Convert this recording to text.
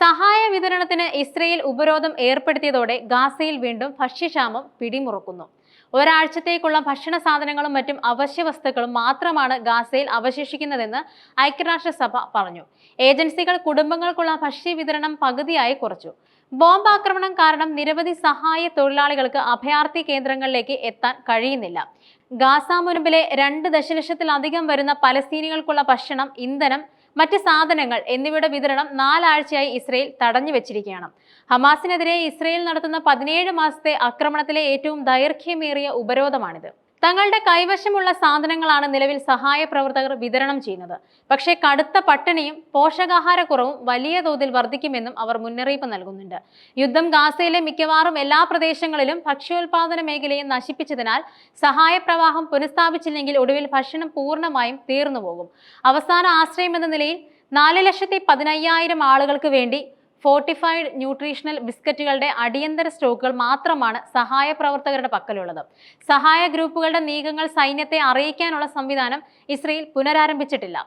സഹായ വിതരണത്തിന് ഇസ്രയേൽ ഉപരോധം ഏർപ്പെടുത്തിയതോടെ ഗാസയിൽ വീണ്ടും ഭക്ഷ്യക്ഷാമം പിടിമുറുക്കുന്നു. ഒരാഴ്ചത്തേക്കുള്ള ഭക്ഷണ സാധനങ്ങളും മറ്റും അവശ്യ വസ്തുക്കളും മാത്രമാണ് ഗാസയിൽ അവശേഷിക്കുന്നതെന്ന് ഐക്യരാഷ്ട്രസഭ പറഞ്ഞു. ഏജൻസികൾ കുടുംബങ്ങൾക്കുള്ള ഭക്ഷ്യ വിതരണം പകുതിയായി കുറച്ചു. ബോംബ് ആക്രമണം കാരണം നിരവധി സഹായ തൊഴിലാളികൾക്ക് അഭയാർത്ഥി കേന്ദ്രങ്ങളിലേക്ക് എത്താൻ കഴിയുന്നില്ല. ഗാസ മുൻപിലെ രണ്ട് ദശലക്ഷത്തിലധികം വരുന്ന പലസ്തീനികൾക്കുള്ള ഭക്ഷണം ഇന്ധനം മറ്റ് സാധനങ്ങൾ എന്നിവയുടെ വിതരണം നാലാഴ്ചയായി ഇസ്രയേൽ തടഞ്ഞു വെച്ചിരിക്കുകയാണ്. ഹമാസിനെതിരെ ഇസ്രയേൽ നടത്തുന്ന പതിനേഴ് മാസത്തെ ആക്രമണത്തിലെ ഏറ്റവും ദൈർഘ്യമേറിയ ഉപരോധമാണിത്. തങ്ങളുടെ കൈവശമുള്ള സാധനങ്ങളാണ് നിലവിൽ സഹായ പ്രവർത്തകർ വിതരണം ചെയ്യുന്നത്. പക്ഷേ കടുത്ത പട്ടിണിയും പോഷകാഹാരക്കുറവും വലിയ തോതിൽ വർദ്ധിക്കുമെന്നും അവർ മുന്നറിയിപ്പ് നൽകുന്നുണ്ട്. യുദ്ധം ഗാസയിലെ മിക്കവാറും എല്ലാ പ്രദേശങ്ങളിലും ഭക്ഷ്യോൽപാദന മേഖലയെ നശിപ്പിച്ചതിനാൽ സഹായ പ്രവാഹം പുനഃസ്ഥാപിച്ചില്ലെങ്കിൽ ഒടുവിൽ ഭക്ഷണം പൂർണമായും തീർന്നുപോകും. അവസാന ആശ്രയം എന്ന നിലയിൽ നാല് ലക്ഷത്തി പതിനയ്യായിരം ആളുകൾക്ക് വേണ്ടി ഫോർട്ടിഫൈഡ് ന്യൂട്രീഷണൽ ബിസ്ക്കറ്റുകളുടെ അടിയന്തര സ്റ്റോക്കുകൾ മാത്രമാണ് സഹായ പ്രവർത്തകരുടെ പക്കലുള്ളത്. സഹായ ഗ്രൂപ്പുകളുടെ നീക്കങ്ങൾ സൈന്യത്തെ അറിയിക്കാനുള്ള സംവിധാനം ഇസ്രയേൽ പുനരാരംഭിച്ചിട്ടില്ല.